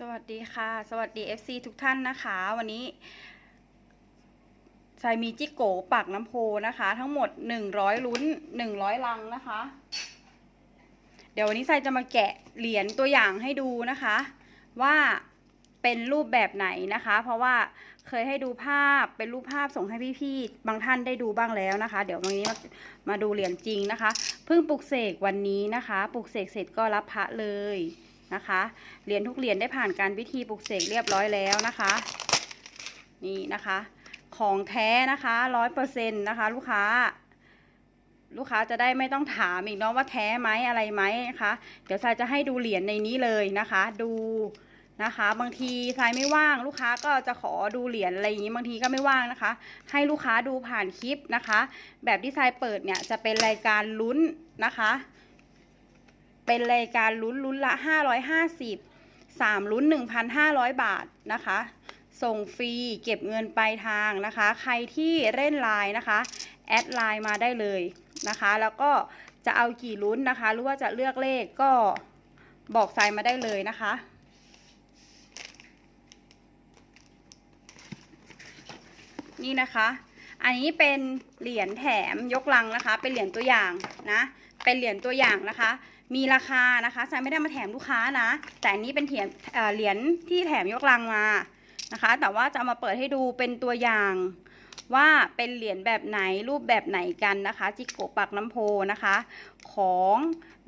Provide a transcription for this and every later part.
สวัสดีค่ะ สวัสดี FC ทุกท่านนะคะ วันนี้ทรายมีจิโกปักน้ำโพนะคะ ทั้งหมด 100 ลุ้น 100 ลังนะคะ เดี๋ยววันนี้ทรายจะมาแกะเหรียญตัวอย่างให้ดูนะคะ ว่าเป็นรูปแบบไหนนะคะ เพราะว่าเคยให้ดูภาพเป็นรูปภาพส่งให้พี่ๆบางท่านได้ดูบ้างแล้วนะคะ เดี๋ยววันนี้มาดูเหรียญจริงนะคะเพิ่งปลุกเสกวันนี้นะคะปลุกเสกเสร็จก็รับพระเลย นะคะเหรียญทุกเหรียญได้ผ่านการพิธีปลุกเสกเรียบร้อยแล้วนะคะ นี่นะคะ ของแท้นะคะร้อยเปอร์เซ็นต์นะคะ ลูกค้า ลูกค้าจะได้ไม่ต้องถามอีกเนาะว่าแท้ไหมอะไรไหมนะคะ เดี๋ยวทรายจะให้ดูเหรียญในนี้เลยนะคะ ดูนะคะ บางทีทรายไม่ว่างลูกค้าก็จะขอดูเหรียญอะไรอย่างนี้บางทีก็ไม่ว่างนะคะ ให้ลูกค้าดูผ่านคลิปนะคะ แบบที่ทรายเปิดเนี่ยจะเป็นรายการลุ้นนะคะ เป็นรายการลุ้นลุ้นละ 550 3ลุ้น 1,500 บาทนะคะ ส่งฟรีเก็บเงินปลายทางนะคะ ใครที่เล่นไลน์นะคะ แอดไลน์มาได้เลยนะคะ แล้วก็จะเอากี่ลุ้นนะคะ หรือว่าจะเลือกเลขก็บอกทรายมาได้เลยนะคะนี่นะคะ อันนี้เป็นเหรียญแถมยกลังนะคะ เป็นเหรียญตัวอย่างนะ เป็นเหรียญตัวอย่างนะคะ มีราคานะคะทรายไม่ได้มาแถมลูกค้านะ แต่อันนี้เป็นเหรียญเหรียญที่แถมยกลังมานะคะ แต่ว่าจะมาเปิดให้ดูเป็นตัวอย่างว่าเป็นเหรียญแบบไหนรูปแบบไหนกันนะคะ จิโกปักน้ำโพนะคะ ของ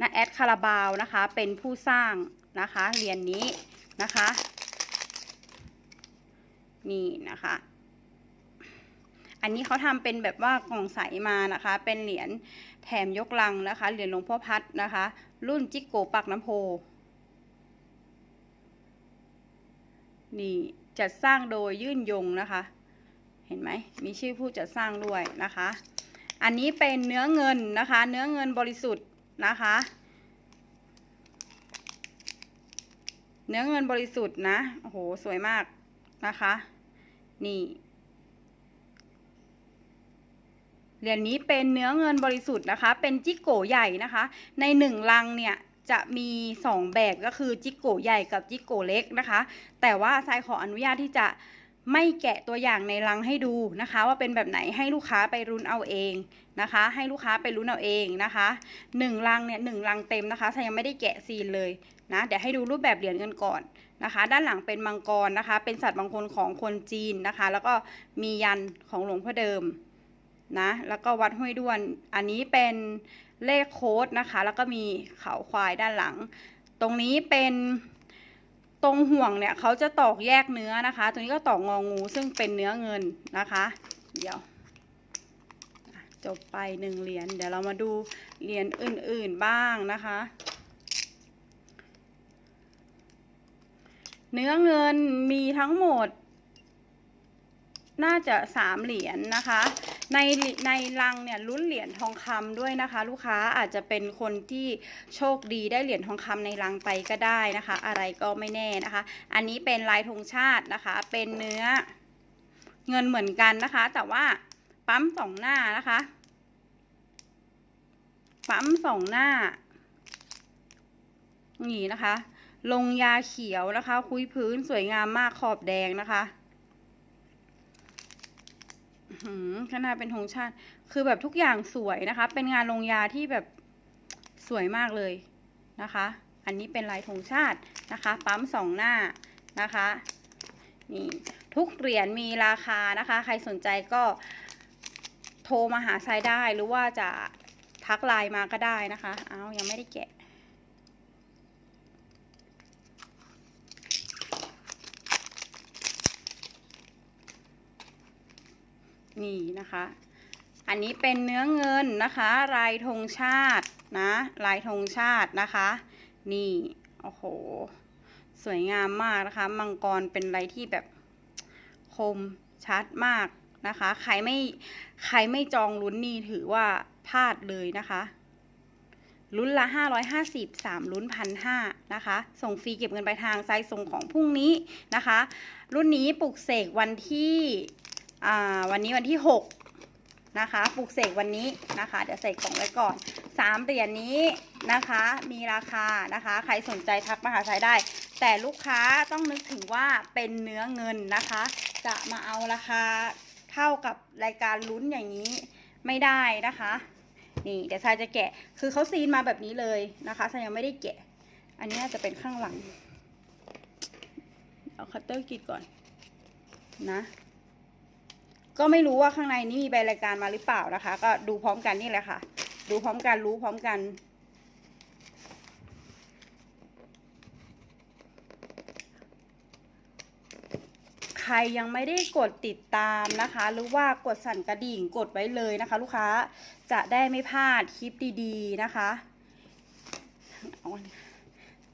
นาแอดคาราบาวนะคะ เป็นผู้สร้างนะคะเหรียญนนี้นะคะ นี่นะคะ อันนี้เขาทำเป็นแบบว่ากล่องใสมานะคะ เป็นเหรียญ แถมยกลังนะคะเหรียญหลวงพ่อพัดนะคะ รุ่นจิกโกปักน้ำโพ นี่จัดสร้างโดยยื่นยงนะคะ เห็นไหมมีชื่อผู้จัดสร้างด้วยนะคะ อันนี้เป็นเนื้อเงินนะคะ เนื้อเงินบริสุทธิ์นะคะ เนื้อเงินบริสุทธิ์นะโอ้โหสวยมากนะคะ นี่ เหรียญนี้เป็นเนื้อเงินบริสุทธิ์นะคะ เป็นจิกโกใหญ่นะคะ ในหนึ่งลังเนี่ยจะมีสองแบบก็คือจิกโกใหญ่กับจิกโกเล็กนะคะ แต่ว่าทรายขออนุญาตที่จะไม่แกะตัวอย่างในลังให้ดูนะคะ ว่าเป็นแบบไหนให้ลูกค้าไปรุนเอาเองนะคะ ให้ลูกค้าไปรุนเอาเองนะคะหนึ่งลังเนี่ยหนึ่งลังเต็มนะคะทรายยังไม่ได้แกะซีนเลยนะเดี๋ยวให้ดูรูปแบบเหรียญกันก่อนนะคะ ด้านหลังเป็นมังกรนะคะ เป็นสัตว์บางคนของคนจีนนะคะ แล้วก็มียันของหลวงพ่อเดิม นะ แล้วก็วัดห้วยด้วน อันนี้เป็นเลขโค้ดนะคะ แล้วก็มีเขาควายด้านหลัง ตรงนี้เป็นตรงห่วงเนี่ยเขาจะตอกแยกเนื้อนะคะ ตรงนี้ก็ตอกงองูซึ่งเป็นเนื้อเงินนะคะ เดี๋ยวจบไปหนึ่งเหรียญ เดี๋ยวเรามาดูเหรียญอื่นๆบ้างนะคะ เนื้อเงินมีทั้งหมด น่าจะสามเหรียญนะคะ ในในลังเนี่ยลุ้นเหรียญทองคำด้วยนะคะ ลูกค้าอาจจะเป็นคนที่โชคดีได้เหรียญทองคำในลังไปก็ได้นะคะ อะไรก็ไม่แน่นะคะ อันนี้เป็นลายธงชาตินะคะ เป็นเนื้อเงินเหมือนกันนะคะ แต่ว่าปั๊มสองหน้านะคะ ปั๊มสองหน้านี่นะคะ ลงยาเขียวนะคะ คุยพื้นสวยงามมากขอบแดงนะคะ ข้างหน้าเป็นธงชาติ คือแบบทุกอย่างสวยนะคะ เป็นงานลงยาที่แบบสวยมากเลยนะคะ อันนี้เป็นลายธงชาตินะคะ ปั๊มสองหน้านะคะ นี่ทุกเหรียญมีราคานะคะ ใครสนใจก็โทรมาหาทรายได้หรือว่าจะทักไลน์มาก็ได้นะคะ เอายังไม่ได้แกะ นี่นะคะ อันนี้เป็นเนื้อเงินนะคะ ลายธงชาตินะลายธงชาตินะคะ นี่โอ้โห สวยงามมากนะคะ มังกรเป็นอะไรที่แบบคมชัดมากนะคะ ใครไม่ใครไม่จองลุ้นนี่ถือว่าพลาดเลยนะคะลุ้นละ 550 3ลุ้นพันห้านะคะ ส่งฟรีเก็บเงินปลายทางไซส์ส่งของพรุ่งนี้นะคะ รุ่นนี้ปลุกเสกวันที่ วันนี้วันที่หกนะคะ ปลูกเสกวันนี้นะคะ เดี๋ยวใส่กล่องไว้ก่อนสามเหรียญนี้นะคะ มีราคานะคะ ใครสนใจทักมาหาใช้ได้ แต่ลูกค้าต้องนึกถึงว่าเป็นเนื้อเงินนะคะ จะมาเอาราคาเท่ากับรายการลุ้นอย่างนี้ไม่ได้นะคะ นี่เดี๋ยวชายจะแกะ คือเขาซีนมาแบบนี้เลยนะคะชายยังไม่ได้แกะ อันนี้น่าจะเป็นข้างหลัง เอาคัตเตอร์กรีดก่อนนะ ก็ไม่รู้ว่าข้างในนี้มีใบรายการมาหรือเปล่านะคะ ก็ดูพร้อมกันนี่แหละค่ะ ดูพร้อมกันรู้พร้อมกัน ใครยังไม่ได้กดติดตามนะคะ หรือว่ากดสั่นกระดิ่งกดไว้เลยนะคะ ลูกค้าจะได้ไม่พลาดคลิปดีๆนะคะ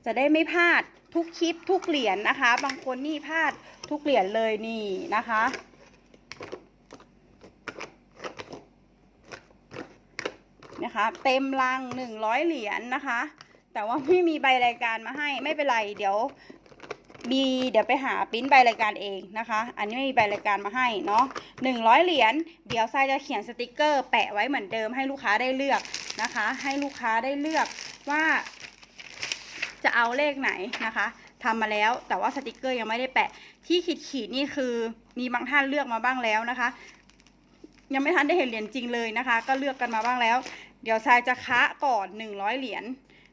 จะได้ไม่พลาดทุกคลิปทุกเหรียญนะคะ บางคนนี่พลาดทุกเหรียญเลยนี่นะคะ นะคะ เต็มลังหนึ่งร้อยเหรียญนะคะ แต่ว่าไม่มีใบรายการมาให้ไม่เป็นไร เดี๋ยวมีเดี๋ยวไปหาปิ้นใบรายการเองนะคะ อันนี้ไม่มีใบรายการมาให้เนาะหนึ่งร้อยเหรียญเดี๋ยวทรายจะเขียนสติกเกอร์ แปะไว้เหมือนเดิมให้ลูกค้าได้เลือกนะคะ ให้ลูกค้าได้เลือกว่า จะเอาเลขไหนนะคะทำมาแล้วแต่ว่าสติกเกอร์ยังไม่ได้แปะที่ขีดขีดนี่คือมีบางท่านเลือกมาบ้างแล้วนะคะ ยังไม่ทันได้เห็นเหรียญจริงเลยนะคะ ก็เลือกกันมาบ้างแล้ว เดี๋ยวทรายจะคะก่อน 100 เหรียญ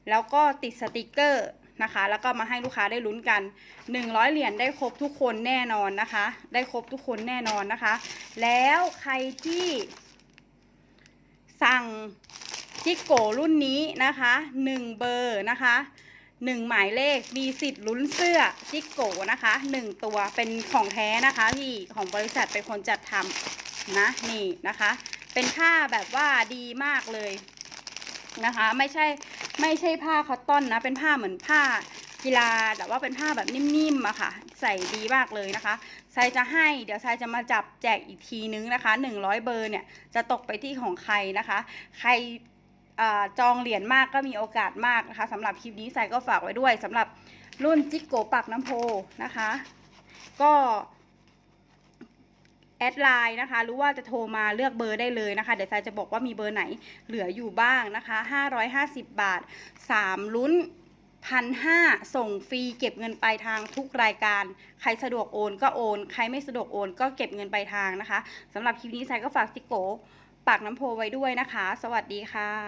แล้วก็ติดสติกเกอร์นะคะ แล้วก็มาให้ลูกค้าได้ลุ้นกัน 100 เหรียญได้ครบทุกคนแน่นอนนะคะ ได้ครบทุกคนแน่นอนนะคะ แล้วใครที่สั่งจิกโกรุ่นนี้นะคะ 1 เบอร์นะคะ1หมายเลขมีสิทธิ์ลุ้นเสื้อจิกโกนะคะ1ตัวเป็นของแท้นะคะที่ของบริษัทเป็นคนจัดทำนะนี่นะคะ เป็นผ้าแบบว่าดีมากเลยนะคะ ไม่ใช่ไม่ใช่ผ้าคอตตอนนะ เป็นผ้าเหมือนผ้ากีฬาแต่ว่าเป็นผ้าแบบนิ่มๆอะค่ะ ใส่ดีมากเลยนะคะทรายจะให้เดี๋ยวทรายจะมาจับแจกอีกทีนึงนะคะ 100 เบอร์เนี่ยจะตกไปที่ของใครนะคะ ใครอจองเหรียญมากก็มีโอกาสมากนะคะสำหรับคลิปนี้ทรายก็ฝากไว้ด้วยสำหรับรุ่นจิกโกปักน้ำโพนะคะ ก็ แอดไลน์นะคะ หรือว่าจะโทรมาเลือกเบอร์ได้เลยนะคะ เดี๋ยวซายจะบอกว่ามีเบอร์ไหนเหลืออยู่บ้างนะคะ 550 บาท 3 ลุ้นพันห้าส่งฟรีเก็บเงินปลายทางทุกรายการ ใครสะดวกโอนก็โอน ใครไม่สะดวกโอน ก็เก็บเงินปลายทางนะคะสำหรับคลิปนี้ซายก็ฝากติโกปากน้ำโพไว้ด้วยนะคะ สวัสดีค่ะ